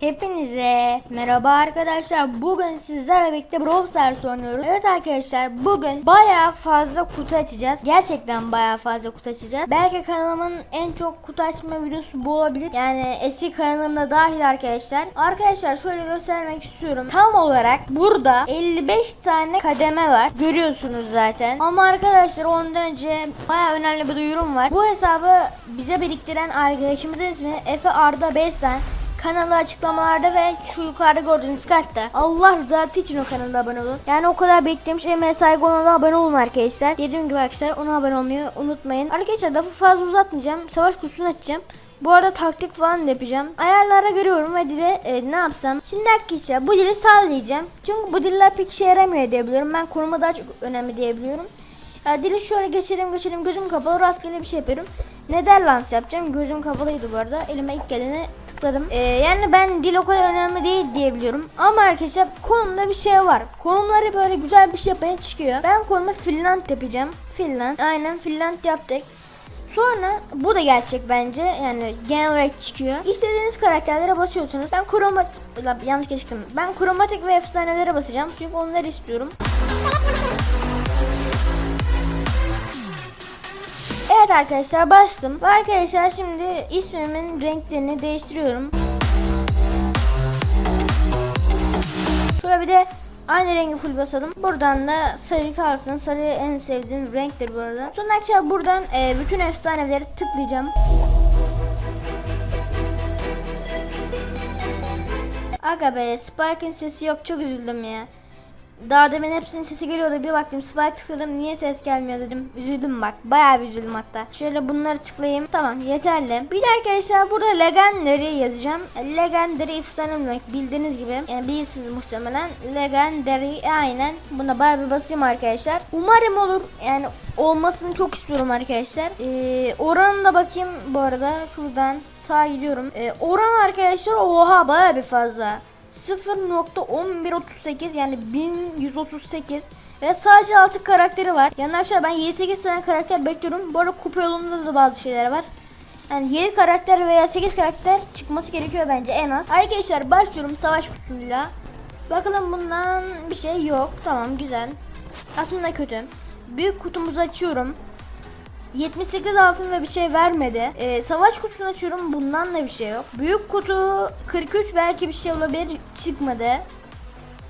Hepinize merhaba arkadaşlar. Bugün sizlerle birlikte Brawl Stars oynuyoruz. Evet arkadaşlar bugün bayağı fazla kutu açacağız. Gerçekten bayağı fazla kutu açacağız. Belki kanalımın en çok kutu açma videosu bu olabilir. Yani eski kanalımda dahil arkadaşlar. Arkadaşlar şöyle göstermek istiyorum. Tam olarak burada 55 tane kademe var. Görüyorsunuz zaten. Ama arkadaşlar ondan önce bayağı önemli bir duyurum var. Bu hesabı bize biriktiren arkadaşımızın ismi Efe Arda Besen. Kanalı açıklamalarda ve şu yukarıda gördüğünüz kartta. Allah rızası için o kanala abone olun. Yani o kadar beklemiş Emeğe saygı ona abone olun arkadaşlar. Dediğim gibi arkadaşlar ona abone olmayı unutmayın. Arkadaşlar lafı fazla uzatmayacağım. Savaş kutusunu açacağım. Bu arada taktik falan yapacağım. Ayarlara görüyorum ve dile e, ne yapsam. Şimdi arkadaşlar bu dili sağlayacağım. Çünkü bu diller pek işe yaramıyor diye biliyorum. Ben konuma daha çok önemli diye biliyorum. Ya dili şöyle geçelim geçelim gözüm kapalı rastgele bir şey yapıyorum. Netherlands yapacağım. Gözüm kapalıydı bu arada. Elime ilk geleni tıkladım. Ee, yani ben dil o kadar önemli değil diye biliyorum. Ama arkadaşlar konumda bir şey var. Konumları böyle güzel bir şey yapmaya çıkıyor. Ben konuma Finland yapacağım. Finland. Aynen Finland yaptık. Sonra bu da gerçek bence. Yani genel olarak çıkıyor. İstediğiniz karakterlere basıyorsunuz. Ben kromatik yanlış geçtim. Ben kromatik ve efsanelere basacağım. Çünkü onları istiyorum. Evet arkadaşlar bastım. Ve arkadaşlar şimdi ismimin renklerini değiştiriyorum. Şöyle bir de aynı rengi full basalım. Buradan da sarı kalsın. Sarı en sevdiğim renktir bu arada. Sonra arkadaşlar buradan e, bütün efsaneleri tıklayacağım. Aga be Spike'ın sesi yok çok üzüldüm ya. Daha demin hepsinin sesi geliyordu. Bir baktım Spike tıkladım. Niye ses gelmiyor dedim. Üzüldüm bak. Bayağı bir üzüldüm hatta. Şöyle bunları tıklayayım. Tamam yeterli. Bir de arkadaşlar burada Legendary yazacağım. Legendary efsane demek. Bildiğiniz gibi yani bilirsiniz muhtemelen. Legendary aynen. Buna bayağı bir basayım arkadaşlar. Umarım olur. Yani olmasını çok istiyorum arkadaşlar. Ee, Oranına da bakayım bu arada. Şuradan sağa gidiyorum. Ee, Oran arkadaşlar oha bayağı bir fazla 0.1138 yani 1138 ve sadece 6 karakteri var. Yani arkadaşlar ben 7-8 tane karakter bekliyorum. Bu arada kupa yolunda da bazı şeyler var. Yani 7 karakter veya 8 karakter çıkması gerekiyor bence en az. Arkadaşlar başlıyorum savaş kutusuyla. Bakalım bundan bir şey yok. Tamam güzel. Aslında kötü. Büyük kutumuzu açıyorum. 78 altın ve bir şey vermedi. Ee, savaş kutusunu açıyorum. Bundan da bir şey yok. Büyük kutu 43 belki bir şey olabilir. Çıkmadı.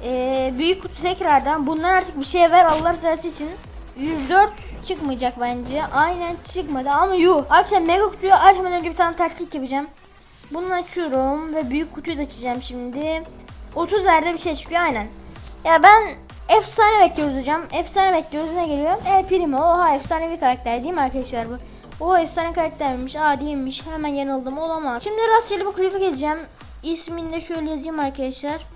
Ee, büyük kutu tekrardan. Bundan artık bir şey ver Allah rızası için. 104 çıkmayacak bence. Aynen çıkmadı ama yuh. Arkadaşlar mega kutuyu açmadan önce bir tane taktik yapacağım. Bunu açıyorum ve büyük kutuyu da açacağım şimdi. 30 yerde bir şey çıkıyor aynen. Ya ben efsane bekliyoruz hocam. Efsane bekliyoruz ne geliyor? E Primo. Oha efsane bir karakter değil mi arkadaşlar bu? O efsane karaktermiş. Aa değilmiş. Hemen yanıldım. Olamaz. Şimdi rastgele bir kulübe gezeceğim. İsmini de şöyle yazayım arkadaşlar.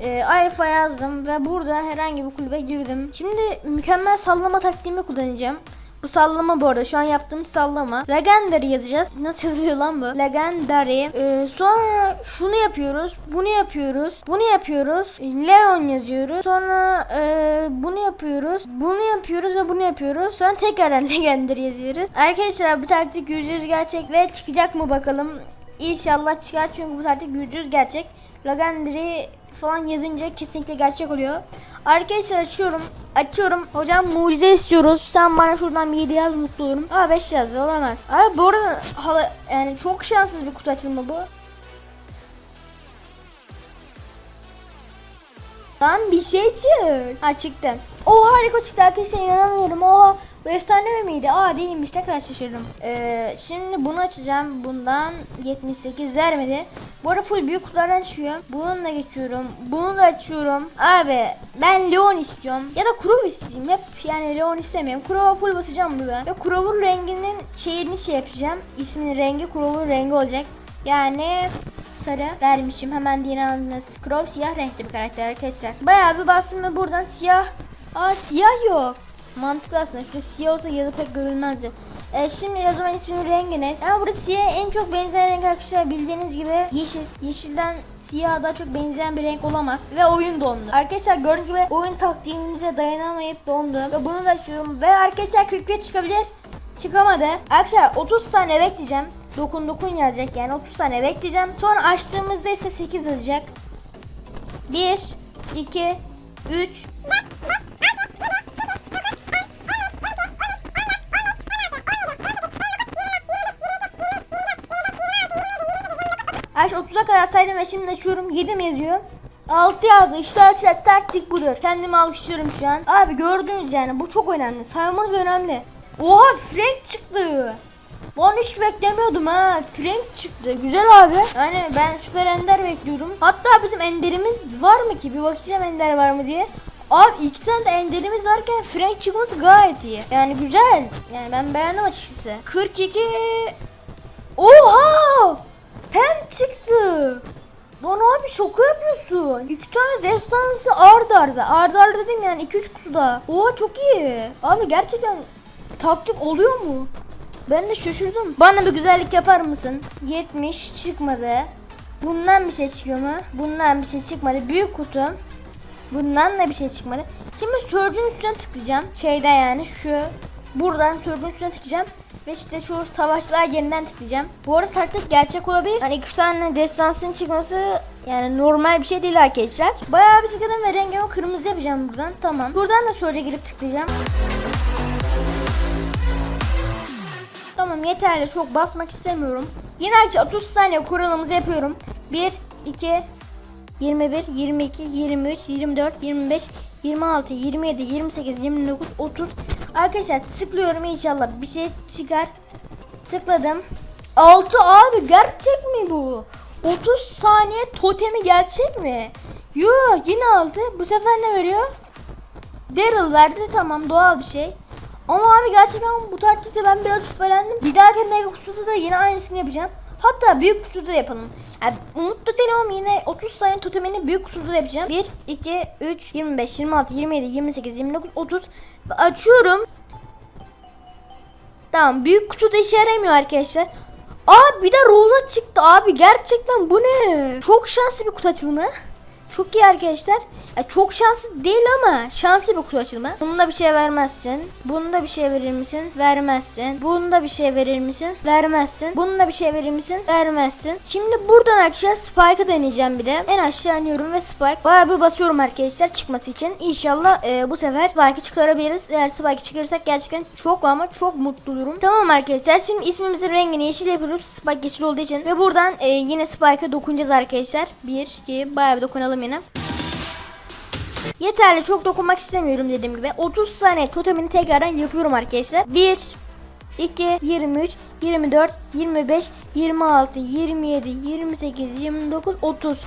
E, alfa yazdım ve burada herhangi bir kulübe girdim. Şimdi mükemmel sallama taktiğimi kullanacağım. Bu sallama bu arada şu an yaptığım sallama. Legendary yazacağız. Nasıl yazılıyor lan bu? Legendary. Ee, sonra şunu yapıyoruz. Bunu yapıyoruz. Bunu yapıyoruz. Leon yazıyoruz. Sonra e, bunu yapıyoruz. Bunu yapıyoruz ve bunu yapıyoruz. Sonra tekrar Legendary yazıyoruz. Arkadaşlar bu taktik %100 gerçek ve çıkacak mı bakalım. İnşallah çıkar çünkü bu taktik %100 gerçek. Legendary falan yazınca kesinlikle gerçek oluyor. Arkadaşlar açıyorum. Açıyorum. Hocam mucize istiyoruz. Sen bana şuradan bir 7 yaz mutlu olurum. Aa 5 yazdı olamaz. Abi bu arada hala, yani çok şanssız bir kutu açılımı bu. Lan bir şey çık. Ha çıktı. Oha harika çıktı arkadaşlar inanamıyorum. Oha bu efsane miydi? Aa değilmiş ne kadar şaşırdım. Ee, şimdi bunu açacağım. Bundan 78 vermedi. Bu arada full büyük kutulardan çıkıyor. Bununla geçiyorum. Bunu da açıyorum. Abi ben Leon istiyorum. Ya da Crow isteyeyim. Hep yani Leon istemiyorum. Crow'a full basacağım burada. Ve Crow'un renginin şeyini şey yapacağım. İsminin rengi Crow'un rengi olacak. Yani sarı vermişim. Hemen diğerini anladınız. Crow siyah renkli bir karakter arkadaşlar. Bayağı bir bastım ve buradan siyah. Aa siyah yok. Mantıklı aslında. Şurada siyah olsa yazı pek görülmezdi. E, şimdi zaman isminin rengi ne? Ama burada siyah en çok benzeyen renk arkadaşlar bildiğiniz gibi yeşil. Yeşilden siyah daha çok benzeyen bir renk olamaz. Ve oyun dondu. Arkadaşlar gördüğünüz gibi oyun taktiğimize dayanamayıp dondu. Ve bunu da açıyorum. Ve arkadaşlar 41 çıkabilir. Çıkamadı. Arkadaşlar 30 tane bekleyeceğim. Dokun dokun yazacak yani 30 saniye bekleyeceğim. Sonra açtığımızda ise 8 yazacak. 1 2 3 Aç 30'a kadar saydım ve şimdi açıyorum 7 mi yazıyor? 6 yazdı. İşte arkadaşlar taktik budur. Kendimi alkışlıyorum şu an. Abi gördünüz yani bu çok önemli. Saymanız önemli. Oha Frank çıktı. Ben hiç beklemiyordum ha. Frank çıktı. Güzel abi. Yani ben süper ender bekliyorum. Hatta bizim enderimiz var mı ki? Bir bakacağım ender var mı diye. Abi iki tane de enderimiz varken Frank çıkması gayet iyi. Yani güzel. Yani ben beğendim açıkçası. 42 Oha! Pem çıktı. Lan abi şoka yapıyorsun. İki tane destansı ard arda. Ard arda dedim yani 2-3 kutuda. Oha çok iyi. Abi gerçekten taktik oluyor mu? Ben de şaşırdım. Bana bir güzellik yapar mısın? 70 çıkmadı. Bundan bir şey çıkıyor mu? Bundan bir şey çıkmadı. Büyük kutu. Bundan da bir şey çıkmadı. Şimdi Surge'ün üstüne tıklayacağım. Şeyde yani şu. Buradan Surge'ün üstüne tıklayacağım. Ve işte şu savaşlar yerinden tıklayacağım. Bu arada taktik gerçek olabilir. Hani iki tane destansın çıkması yani normal bir şey değil arkadaşlar. Bayağı bir tıkladım ve rengimi kırmızı yapacağım buradan. Tamam. Buradan da Surge'e girip tıklayacağım. Tamam yeterli çok basmak istemiyorum. Yine arkadaşlar 30 saniye kuralımızı yapıyorum. 1, 2, 21, 22, 23, 24, 25, 26, 27, 28, 29, 30. Arkadaşlar tıklıyorum inşallah bir şey çıkar. Tıkladım. 6 abi gerçek mi bu? 30 saniye totemi gerçek mi? Yo yine 6. Bu sefer ne veriyor? Daryl verdi tamam doğal bir şey. Ama abi gerçekten bu taktikte ben biraz şüphelendim. Bir dahaki mega kutuda da yine aynısını yapacağım. Hatta büyük kutuda da yapalım. Yani umutlu değilim yine 30 saniye totemini büyük kutuda da yapacağım. 1, 2, 3, 25, 26, 27, 28, 29, 30. Ve Açıyorum. Tamam büyük kutuda işe yaramıyor arkadaşlar. Aa bir de Rosa çıktı abi gerçekten bu ne? Çok şanslı bir kutu açılımı. Çok iyi arkadaşlar. Ya çok şanslı değil ama şanslı bir kutu açılımı. Bunda bir şey vermezsin. Bunda bir şey verir misin? Vermezsin. Bunda bir şey verir misin? Vermezsin. Bunda bir şey verir misin? Vermezsin. Şimdi buradan arkadaşlar Spike'ı deneyeceğim bir de. En aşağı iniyorum ve Spike. Bayağı bir basıyorum arkadaşlar çıkması için. İnşallah e, bu sefer Spike'ı çıkarabiliriz. Eğer Spike'ı çıkarırsak gerçekten çok ama çok mutlu olurum. Tamam arkadaşlar şimdi ismimizin rengini yeşil yapıyoruz. Spike yeşil olduğu için. Ve buradan e, yine Spike'a dokunacağız arkadaşlar. 1, 2, bayağı bir dokunalım yine. Yeterli çok dokunmak istemiyorum dediğim gibi. 30 saniye totemini tekrardan yapıyorum arkadaşlar. 1 2 23 24 25 26 27 28 29 30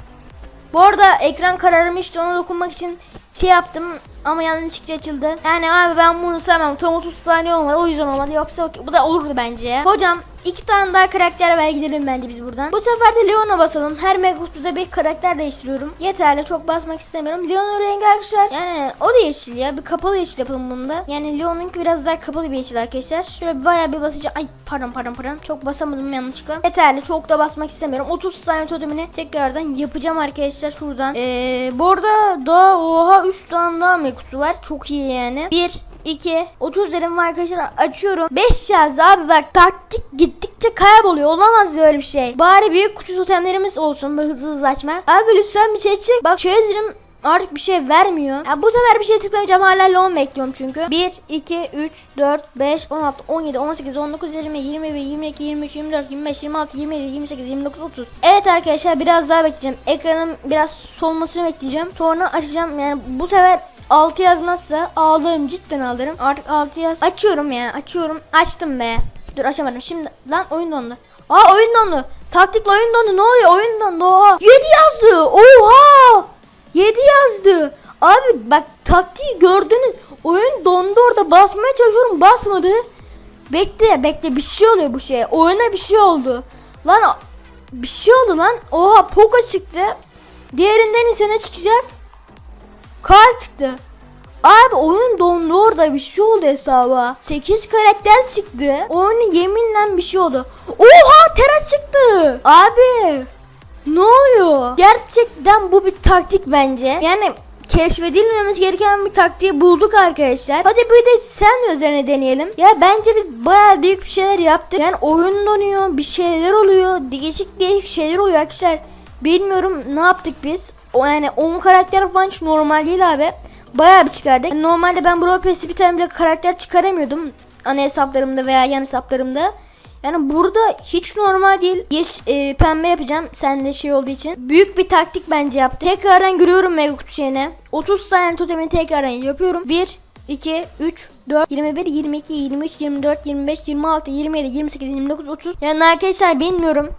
bu arada ekran kararmıştı ona dokunmak için şey yaptım ama yanlışlıkla açıldı. Yani abi ben bunu sevmem. Tam 30 saniye olmadı o yüzden olmadı. Yoksa bu da olurdu bence. Hocam iki tane daha karakter ver gidelim bence biz buradan. Bu sefer de Leon'a basalım. Her mega bir karakter değiştiriyorum. Yeterli çok basmak istemiyorum. Leon'un rengi arkadaşlar yani o da yeşil ya. Bir kapalı yeşil yapalım bunu da. Yani Leon'unki biraz daha kapalı bir yeşil arkadaşlar. Şöyle bayağı bir basacağım. Ay pardon pardon pardon. Çok basamadım yanlışlıkla. Yeterli çok da basmak istemiyorum. 30 saniye totemini tekrardan yapacağım arkadaşlar şuradan. Ee, bu arada daha oha 3 tane daha mega var. Çok iyi yani. 1 2 30 dedim var arkadaşlar açıyorum. 5 yazdı abi bak taktik gittikçe kayboluyor. Olamaz böyle bir şey. Bari büyük kutu totemlerimiz olsun böyle hızlı hızlı açma abi lütfen bir şey çık. Bak şöyle dedim artık bir şey vermiyor. Ya bu sefer bir şey tıklamayacağım hala Leon bekliyorum çünkü. 1 2 3 4 5 16 17 18 19 20 21 22 23 24 25 26 27 28 29 30 Evet arkadaşlar biraz daha bekleyeceğim. Ekranım biraz solmasını bekleyeceğim. Sonra açacağım. Yani bu sefer 6 yazmazsa ağlarım cidden ağlarım. Artık 6 yaz. Açıyorum ya açıyorum. Açtım be. Dur açamadım. Şimdi lan oyun dondu. Aa oyun dondu. Taktikle oyun dondu. Ne oluyor? Oyun dondu. Oha. 7 yazdı. Oha. 7 yazdı. Abi bak taktiği gördünüz. Oyun dondu orada. Basmaya çalışıyorum. Basmadı. Bekle bekle bir şey oluyor bu şey. Oyuna bir şey oldu. Lan bir şey oldu lan. Oha Poco çıktı. Diğerinden ise ne çıkacak? Kar çıktı. Abi oyun dondu orada bir şey oldu hesaba. 8 karakter çıktı. Oyunun yeminle bir şey oldu. Oha Tera çıktı. Abi ne oluyor? Gerçekten bu bir taktik bence. Yani keşfedilmemesi gereken bir taktiği bulduk arkadaşlar. Hadi bir de sen üzerine deneyelim. Ya bence biz bayağı büyük bir şeyler yaptık. Yani oyun donuyor, bir şeyler oluyor, değişik değişik şeyler oluyor arkadaşlar. Bilmiyorum ne yaptık biz. O yani 10 karakter falan hiç normal değil abi. Bayağı bir çıkardık. Yani normalde ben Brawl Pass'te bir tane bile karakter çıkaramıyordum. Ana hesaplarımda veya yan hesaplarımda. Yani burada hiç normal değil. Yeş, e, pembe yapacağım. Sende şey olduğu için. Büyük bir taktik bence yaptım. Tekrardan giriyorum mega kutu şeyine. 30 tane totemi tekrardan yapıyorum. 1, 2, 3, 4, 21, 22, 23, 24, 25, 26, 27, 28, 29, 30. Yani arkadaşlar bilmiyorum.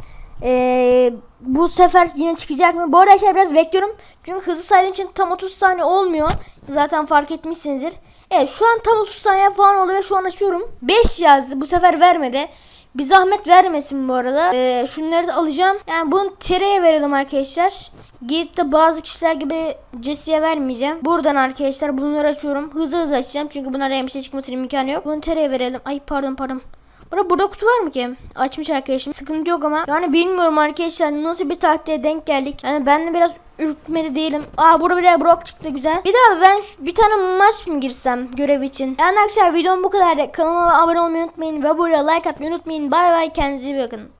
Ee, bu sefer yine çıkacak mı? Bu arada arkadaşlar biraz bekliyorum. Çünkü hızlı saydığım için tam 30 saniye olmuyor. Zaten fark etmişsinizdir. Evet şu an tam 30 saniye falan oluyor şu an açıyorum. 5 yazdı. Bu sefer vermedi. Bir zahmet vermesin bu arada. Ee, şunları da alacağım. Yani bunu tereye verelim arkadaşlar. Gidip de bazı kişiler gibi Jesse'ye vermeyeceğim. Buradan arkadaşlar bunları açıyorum. Hızlı hızlı açacağım. Çünkü bunlara bir şey çıkmasının imkanı yok. Bunu tereye verelim. Ay pardon pardon. Burada, burada kutu var mı ki? Açmış arkadaşım. Sıkıntı yok ama. Yani bilmiyorum arkadaşlar nasıl bir taktiğe denk geldik. Yani ben de biraz ürkmedi değilim. Aa burada bir Brock çıktı güzel. Bir daha ben bir tane maç mı girsem görev için? Yani arkadaşlar videom bu kadar. Kanalıma abone olmayı unutmayın. Ve buraya like atmayı unutmayın. Bay bay kendinize iyi bakın.